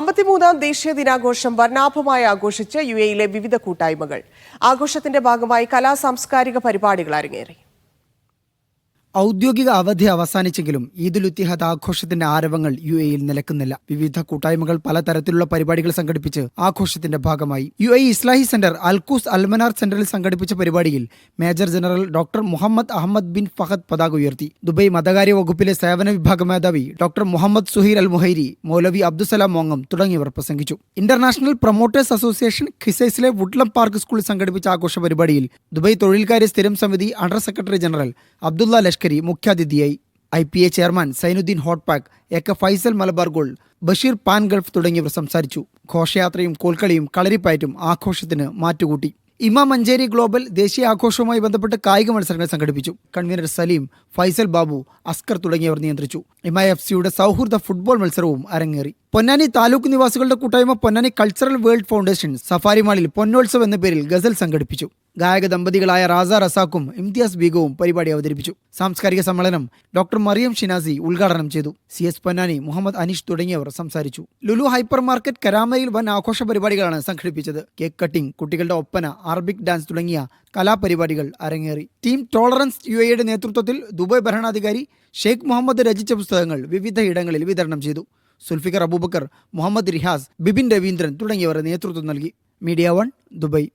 അമ്പത്തിമൂന്നാം ദേശീയ ദിനാഘോഷം വർണാഭമായി ആഘോഷിച്ച് യു എയിലെ വിവിധ കൂട്ടായ്മകൾ. ആഘോഷത്തിന്റെ ഭാഗമായി കലാ സാംസ്കാരിക പരിപാടികൾ അരങ്ങേറി. ഔദ്യോഗിക അവധി അവസാനിച്ചെങ്കിലും ഈദുൽ ഉത്തിഹദ് ആഘോഷത്തിന്റെ ആരവങ്ങൾ യു എയിൽ നിലക്കുന്നില്ല. വിവിധ കൂട്ടായ്മകൾ പലതരത്തിലുള്ള പരിപാടികൾ സംഘടിപ്പിച്ച് ആഘോഷത്തിന്റെ ഭാഗമായി. U A Islahi centre Al Quoz Al Manar സെന്ററിൽ സംഘടിപ്പിച്ച പരിപാടിയിൽ major general doctor Mohammed Ahmed bin Fahad പതാക ഉയർത്തി. ദുബൈ മതകാര്യ വകുപ്പിലെ സേവന വിഭാഗ മേധാവി doctor Mohammed Suhair Al Muhairi Maulavi Abdussalam മോങ്ങം തുടങ്ങിയവർ പ്രസംഗിച്ചു. ഇന്റർനാഷണൽ പ്രൊമോട്ടേഴ്സ് അസോസിയേഷൻ ഖിസൈസിലെ വുഡ്ലം പാർക്ക് സ്കൂളിൽ സംഘടിപ്പിച്ച ആഘോഷ പരിപാടിയിൽ ദുബൈ തൊഴിൽകാര്യ സ്ഥിരം സമിതി under secretary general Abdulla Lashkari മുഖ്യാതിഥിയായി I P A chairman Zainuddin Hotpack A K Faisal Malabar gold Basheer Pan Gulf തുടങ്ങിയവർ സംസാരിച്ചു. ഘോഷയാത്രയും കോൽക്കളിയും കളരിപ്പയറ്റും ആഘോഷത്തിന് മാറ്റുകൂട്ടി. ഇമാം മഞ്ചേരി ഗ്ലോബൽ ദേശീയ ആഘോഷവുമായി ബന്ധപ്പെട്ട് കായിക മത്സരങ്ങൾ സംഘടിപ്പിച്ചു. കൺവീനർ സലീം ഫൈസൽ ബാബു അസ്കർ തുടങ്ങിയവർ നിയന്ത്രിച്ചു. ഇമ എഫ് സിയുടെ സൗഹൃദ ഫുട്ബോൾ മത്സരവും അരങ്ങേറി. പൊന്നാനി താലൂക്ക് നിവാസികളുടെ കൂട്ടായ്മ Ponnani cultural world foundation Safari മാളിൽ പൊന്നോത്സവ് എന്ന പേരിൽ ഗസൽ സംഘടിപ്പിച്ചു. ഗായക ദമ്പതികളായ റാസ റസാക്കും ഇംതിയാസ് ബീഗവും പരിപാടി അവതരിപ്പിച്ചു. സാംസ്കാരിക സമ്മേളനം ഡോക്ടർ മറിയം ഷിനാസി ഉദ്ഘാടനം ചെയ്തു. സി എസ് പൊന്നാനി മുഹമ്മദ് അനീഷ് തുടങ്ങിയവർ സംസാരിച്ചു. ലുലു ഹൈപ്പർ മാർക്കറ്റ് കരാമയിൽ വൻ ആഘോഷ പരിപാടികളാണ് സംഘടിപ്പിച്ചത്. കേക്ക് കട്ടിംഗ് കുട്ടികളുടെ ഒപ്പന അറബിക് ഡാൻസ് തുടങ്ങിയ കലാപരിപാടികൾ അരങ്ങേറി. ടീം ടോളറൻസ് യു എയുടെ നേതൃത്വത്തിൽ ദുബായ് ഭരണാധികാരി ഷെയ്ഖ് മുഹമ്മദ് രചിച്ച പുസ്തകങ്ങൾ വിവിധ ഇടങ്ങളിൽ വിതരണം ചെയ്തു. സുൽഫിക്കർ അബൂബക്കർ മുഹമ്മദ് റിഹാസ് ബിബിൻ രവീന്ദ്രൻ തുടങ്ങിയവർ നേതൃത്വം നൽകി. Media one Dubai.